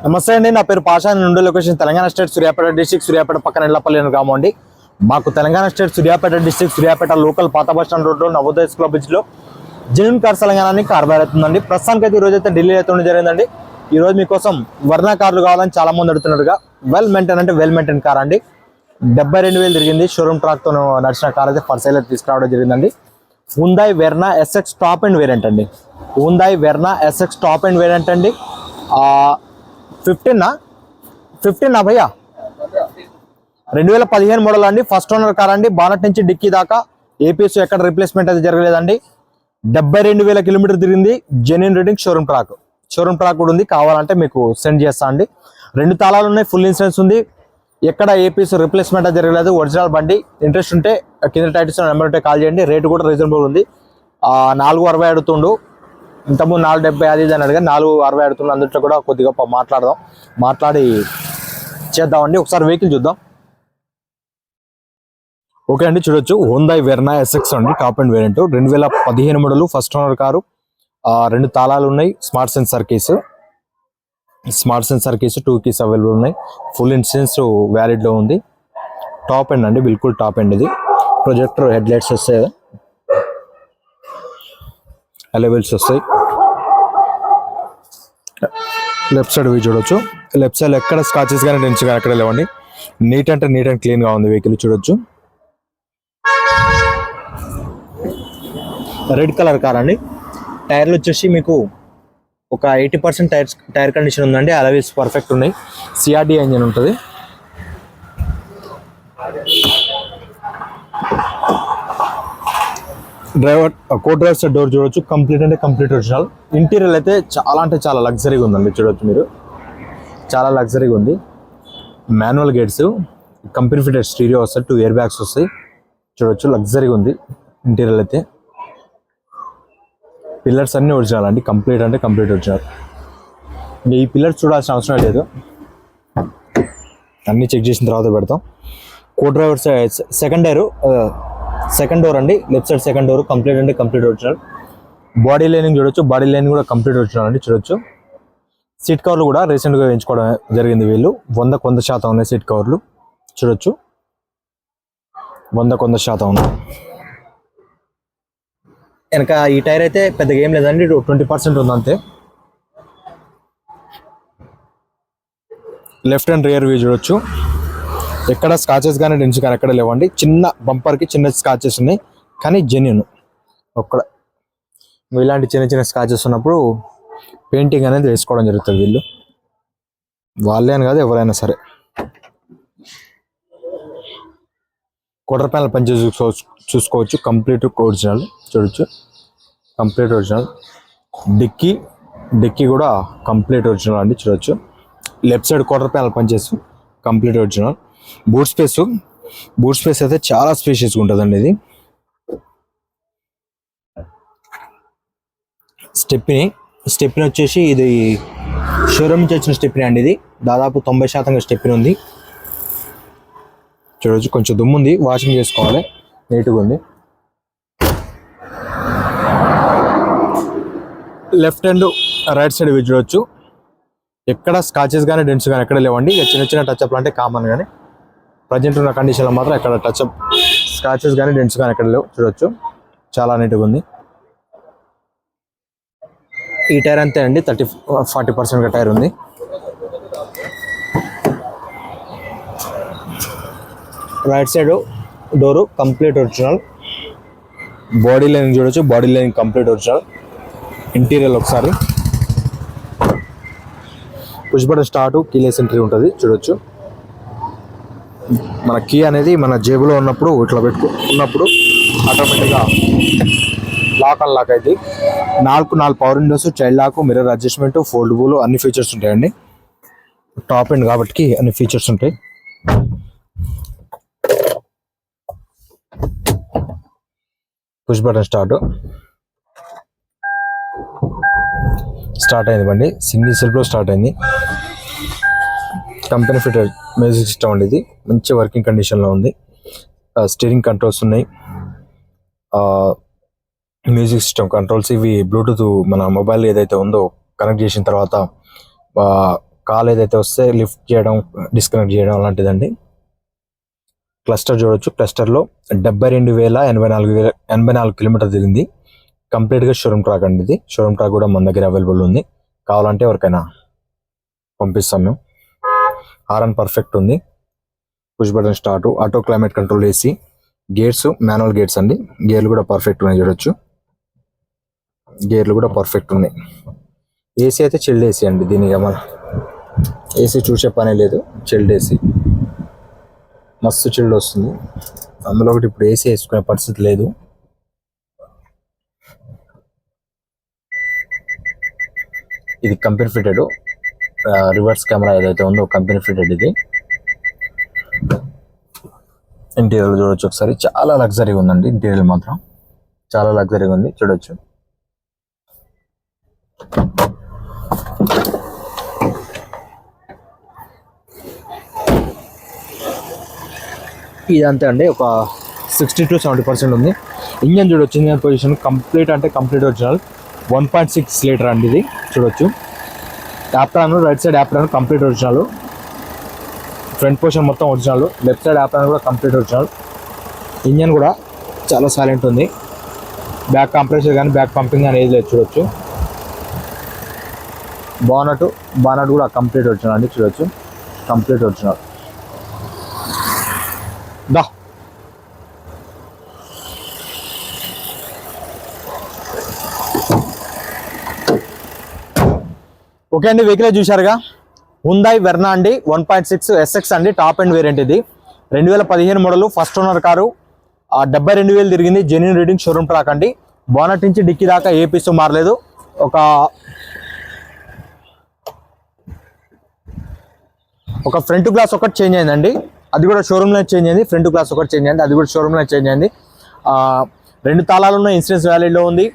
నమస్తే అండి నా పేరు పాషా నుండి location Telangana state Suryapet district Suryapet పక్కన ఎల్లపల్లి అని గ్రామం అండి. మాకు Telangana state Suryapet district Suryapet local పాత బస్ స్టాండ్ రోడ్లో నవోదయ స్కూల్ బ్రిడ్జ్లో జెన్యున్ కార్స్ తెలంగాణని కార్ అవుతుందండి. ప్రస్తుతానికి అయితే ఈ అయితే ఢిల్లీ అయితే జరిగిందండి. ఈరోజు మీకోసం వర్ణ కార్లు కావాలని చాలా మంది అడుగుతున్నారుగా వెల్ మెయింటైన్ అంటే వెల్ మెయింటైన్ కార్ అండి. డెబ్బై రెండు వేలు తిరిగింది. షోరూమ్ ట్రాక్తో నడిచిన కార్ అయితే ఫర్ సేల్ అయితే తీసుకురావడం జరిగిందండి. Hyundai Verna SX top end variant అండి. Hyundai Verna SX top end variant అండి. ఫిఫ్టీనా ఫిఫ్టీనా భయ్యా? రెండు వేల పదిహేను మోడల్ అండి. ఫస్ట్ ఓనర్ కార్ అండి. బానట్ నుంచి డిక్కీ దాకా. ఏపీఎస్ ఎక్కడ రిప్లేస్మెంట్ అయితే జరగలేదండి. డెబ్బై రెండు వేల కిలోమీటర్ తిరిగింది. Genuine rating showroom track showroom track కూడా ఉంది. కావాలంటే మీకు సెండ్ చేస్తా అండి. రెండు తాళాలు ఉన్నాయి. ఫుల్ ఇన్సూరెన్స్ ఉంది. ఎక్కడ ఏపీఎస్ రిప్లేస్మెంట్ అయితే జరగలేదు. ఒరిజినల్ బండి. ఇంట్రెస్ట్ ఉంటే కింద టైటిల్స్ నెంబర్ ఉంటే కాల్ చేయండి. రేటు కూడా రీజనబుల్ ఉంది. నాలుగు అరవై అడుగుతుండు. ఇంతకుముందు నాలుగు డెబ్బై అది ఇది అని అడిగా నాలుగు అరవై అడుగుతున్న అందుట్లో కూడా కొద్దిగా మాట్లాడదాం. మాట్లాడి చేద్దామండి. ఒకసారి వెహికల్ చూద్దాం. ఓకే అండి చూడొచ్చు. హోందాయ్ వెర్నా ఎస్ఎక్స్ అండి టాప్ అండ్ వేరియంట్ రెండు వేల పదిహేను మోడలు ఫస్ట్ ఓనర్ కారు. రెండు తాళాలు ఉన్నాయి. Smart sensor case smart sensor case two keys available ఉన్నాయి. ఫుల్ ఇన్సూరెన్స్ వ్యాలిడ్లో ఉంది. టాప్ ఎండ్ అండి బిల్కుల్ టాప్ ఎండ్ ఇది. ప్రొజెక్టర్ హెడ్ లైట్స్ వస్తాయి అలవెల్స్ వస్తాయి. లెఫ్ట్ సైడ్ వ్యూ చూడొచ్చు. లెఫ్ట్ సైడ్ ఎక్కడ స్కాచెస్ కానీ డెన్స్ కానీ ఎక్కడ లేవండి. నీట్ అంటే నీట్ అండ్ క్లీన్గా ఉంది వెహికల్ చూడొచ్చు. రెడ్ కలర్ కార్ అండి. టైర్లు వచ్చేసి మీకు ఒక eighty percent tyres tyre condition ఉందండి. అలవీస్ పర్ఫెక్ట్ ఉన్నాయి. సిఆర్డి ఇంజిన్ ఉంటుంది. Driver co driver side door చూడొచ్చు. కంప్లీట్ అంటే కంప్లీట్ ఒరిజినల్ ఇంటీరియర్ అయితే చాలా అంటే చాలా లగ్జరీగా ఉందండి చూడొచ్చు మీరు. చాలా లగ్జరీగా ఉంది. Manual gates company fitted stereo వస్తాయి టూ ఇయర్ బ్యాగ్స్ వస్తాయి. చూడొచ్చు లగ్జరీగా ఉంది ఇంటీరియర్ అయితే. పిల్లర్స్ అన్నీ ఒరిజినల్ అండి కంప్లీట్ అంటే కంప్లీట్ ఒరిజినల్ ఇంకా ఈ పిల్లర్స్ చూడాల్సిన అవసరం లేదు. అన్నీ చెక్ చేసిన తర్వాత పెడతాం. Co driver second year second door అండి. Left side second door complete అంటే కంప్లీట్ ఒరిజినల్. బాడీ లైనింగ్ చూడొచ్చు బాడీ లైనింగ్ కూడా కంప్లీట్ ఒరిజినల్ అండి చూడొచ్చు. సీట్ కవర్లు కూడా రీసెంట్గా వేయించుకోవడం జరిగింది వీళ్ళు. వంద కొంత శాతం ఉన్నాయి సీట్ కవర్లు చూడొచ్చు. వంద కొంత శాతం ఉన్నాయి. వెనక ఈ టైర్ అయితే పెద్దగా ఏం లేదండి ట్వంటీ పర్సెంట్ ఉంది అంతే. లెఫ్ట్ అండ్ రియర్ వ్యూ చూడొచ్చు. ఎక్కడ స్కాచెస్ కానీ డెన్స్ కానీ ఎక్కడ లేవండి. చిన్న బంపర్కి చిన్న స్కాచెస్ ఉన్నాయి. కానీ జెన్యున్ ఒక్కడ ఇలాంటి చిన్న చిన్న స్కాచెస్ ఉన్నప్పుడు పెయింటింగ్ అనేది వేసుకోవడం జరుగుతుంది వీళ్ళు. వాళ్ళే అని కాదు ఎవరైనా సరే. క్వార్టర్ ప్యానల్ పని చూసుకోవచ్చు చూసుకోవచ్చు. కంప్లీట్ ఒరిజినల్ చూడొచ్చు. కంప్లీట్ ఒరిజినల్ డిక్కీ డిక్కీ కూడా కంప్లీట్ ఒరిజినల్ అండి. చూడొచ్చు. లెఫ్ట్ సైడ్ క్వార్టర్ ప్యానల్ పనిచేసి complete original boot space boot space అయితే చాలా స్పేషియస్గా ఉంటుందండి ఇది. స్టెప్ని స్టెప్ని వచ్చేసి ఇది షోరూమ్ నుంచి వచ్చిన స్టెప్ని అండి ఇది. దాదాపు తొంభై శాతంగా స్టెప్ని ఉంది. చూడవచ్చు కొంచెం దుమ్ము ఉంది. వాషింగ్ చేసుకోవాలి. నీట్గా ఉంది. లెఫ్ట్ హ్యాండ్ రైట్ సైడ్ చూడవచ్చు చూడొచ్చు. ఎక్కడ స్కాచెస్ కానీ డెంట్స్ కానీ ఎక్కడ లేవండి. ఇక చిన్న చిన్న టచ్ అప్ అంటే కామన్ కానీ ప్రజెంట్ ఉన్న కండిషన్లో మాత్రం ఇక్కడ టచ్ అప్ కానీ డెంట్స్ కానీ ఎక్కడ లేవు. చూడొచ్చు. చాలా నీట్గా ఉంది. ఈ టైర్ అంతే అండి. థర్టీ ఫార్టీ పర్సెంట్ టైర్ ఉంది. Right side door complete original body line చూడొచ్చు. Body line complete original interior ఒకసారి. Push button start keyless entry ఉంటుంది. చూడొచ్చు. మన కీ అనేది మన జేబులో ఉన్నప్పుడు ఇట్లా పెట్టుకు ఉన్నప్పుడు ఆటోమేటిక్గా లాక్ అండ్ లాక్ అయితే నాలుగు నాలుగు power windows child lock mirror adjustment foldable అన్ని ఫీచర్స్ ఉంటాయండి. టాప్ ఎండ్ కాబట్టి అన్ని ఫీచర్స్ ఉంటాయి. పుష్ బటన్ స్టార్ట్ స్టార్ట్ అయింది బండి. సింగిల్ సెల్ఫ్లో స్టార్ట్ అయింది. కంపెనీ ఫిటెడ్ మ్యూజిక్ సిస్టమ్ అండి ఇది. మంచి వర్కింగ్ కండిషన్లో ఉంది. స్టీరింగ్ కంట్రోల్స్ ఉన్నాయి. మ్యూజిక్ సిస్టమ్ కంట్రోల్స్ ఇవి బ్లూటూత్ మన మొబైల్ ఏదైతే ఉందో కనెక్ట్ చేసిన తర్వాత కాల్ ఏదైతే వస్తే లిఫ్ట్ చేయడం డిస్కనెక్ట్ చేయడం అలాంటిదండి. క్లస్టర్ చూడొచ్చు. క్లస్టర్లో డెబ్బై రెండు వేల ఎనభై నాలుగు వేల ఎనభై నాలుగు కిలోమీటర్ తిరిగింది. కంప్లీట్గా షోరూమ్ ట్రాక్ అండి ఇది. షోరూమ్ ట్రాక్ కూడా మన దగ్గర అవైలబుల్ ఉంది. కావాలంటే ఎవరికైనా పంపిస్తాం మేము. ఆర్ఎన్ పర్ఫెక్ట్ ఉంది. Push button start auto climate control AC gates manual gates అండి. గేర్లు కూడా పర్ఫెక్ట్ ఉన్నాయి చూడొచ్చు. గేర్లు కూడా పర్ఫెక్ట్ ఉన్నాయి. ఏసీ అయితే చిల్డ్ ఏసీ అండి దీనికి మన ఏసీ చూసే పనే లేదు. చిల్డ్ ఏసీ మస్తు చిల్డ్ వస్తుంది. అందులో ఒకటి ఇప్పుడు ఏసీ వేసుకునే పరిస్థితి లేదు. ఇది కంపెనీ ఫిటెడ్ రివర్స్ కెమెరా ఏదైతే ఉందో కంపెనీ ఫిటెడ్ ఇది. ఇంటీరియర్ చూడొచ్చు ఒకసారి. చాలా లగ్జరీగా ఉందండి ఇంటీరియర్ మాత్రం. చాలా లగ్జరీగా ఉంది. చూడొచ్చు. ఇది అంతే అండి. ఒక సిక్స్టీ టు సెవెంటీ పర్సెంట్ ఉంది. ఇంజన్ చూడొచ్చు. ఇంజన్ పొజిషన్ కంప్లీట్ అంటే complete original one point six litre అండి ఇది. చూడొచ్చు. Apron right side apron complete original front portion మొత్తం ఒరిజినల్ లెఫ్ట్ సైడ్ యాప్రాన్ కూడా కంప్లీట్ ఒరిజినల్ ఇంజన్ కూడా చాలా సైలెంట్ ఉంది. బ్యాక్ కంప్రెషర్ కానీ బ్యాక్ పంపింగ్ కానీ ఏది లేదు చూడొచ్చు. బానట్ బానట్ కూడా కంప్లీట్ ఒరిజినల్ అండి చూడొచ్చు. కంప్లీట్ ఒరిజినల్ ఓకే అండి వెహికల్ చూశారుగా? హుందాయ్ వెర్నా అండి వన్ పాయింట్ సిక్స్ ఎస్ఎక్స్ అండి టాప్ అండ్ వేరియంట్ ఇది. రెండు వేల పదిహేను మోడల్ ఫస్ట్ ఓనర్ కారు. డెబ్బై రెండు వేలు తిరిగింది జెన్యున్ రీడింగ్ షోరూమ్ ట్రాక్ అండి. బోనట్ నుంచి డిక్కీ దాకా ఏ పీస్ మారలేదు. ఒక ఒక ఫ్రంట్ గ్లాస్ ఒకటి చేంజ్ అయిందండి. అది కూడా షోరూమ్లో చేంజ్ అయింది ఫ్రంట్ గ్లాస్ ఒకటి చేంజ్ అయింది అది కూడా షోరూమ్లో చేంజ్ అయింది. రెండు తాళాలు ఉన్న ఇన్సూరెన్స్ వ్యాలీలో ఉంది.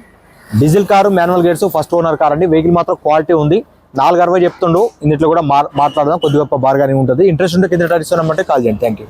Diesel car manual gates first owner car అండి. వెహికల్ మాత్రం క్వాలిటీ ఉంది. నాలుగు అరవై చెప్తుండు. ఇన్నిట్లో కూడా మాట్లాడదాం. కొద్దిగా గొప్ప బార్గానింగ్ ఉంటుంది. ఇంట్రెస్ట్ ఉంటే కింద టరిస్తానమంటే కాల్ చేయండి. Thank you